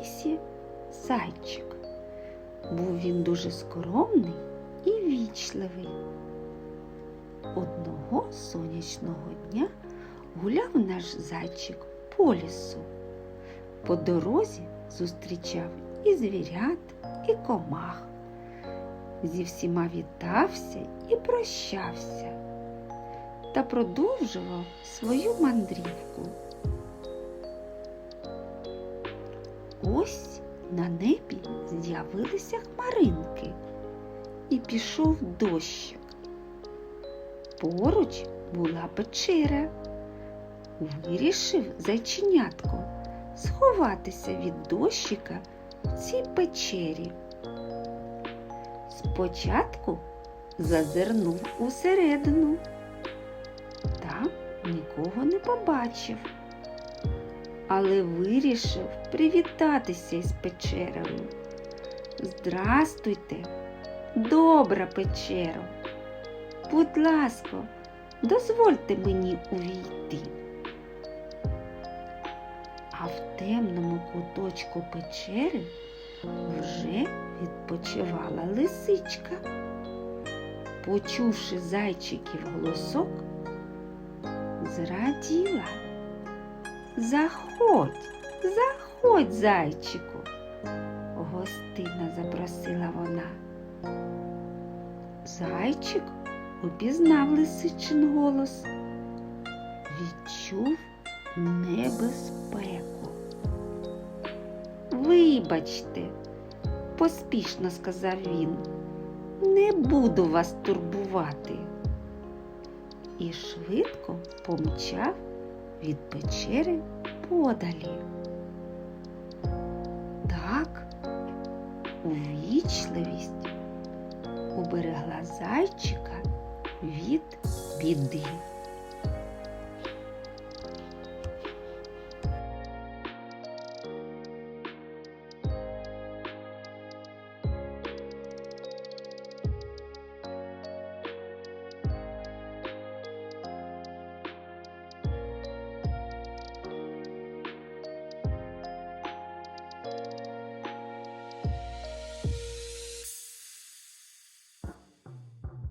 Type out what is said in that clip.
лісі зайчик. Був він дуже скромний і вічливий. Одного сонячного дня гуляв наш зайчик по лісу. По дорозі зустрічав і звірят, і комах. Зі всіма вітався і прощався та продовжував свою мандрівку. Ось на небі з'явилися хмаринки і пішов дощик. Поруч була печера. Вирішив зайченятко сховатися від дощика в цій печері. Спочатку зазирнув усередину та нікого не побачив, але вирішив привітатися із печерою. Здрастуйте, добра печеро. Будь ласка, дозвольте мені увійти. А в темному куточку печери вже відпочивала лисичка. Почувши зайчиків голосок, зраділа. Заходь, заходь, зайчику, гостинно запросила вона. Зайчик упізнав лисичин голос, відчув небезпеку. Вибачте, поспішно сказав він, не буду вас турбувати. І швидко помчав від печери подалі. Так, увічливість уберегла зайчика від біди.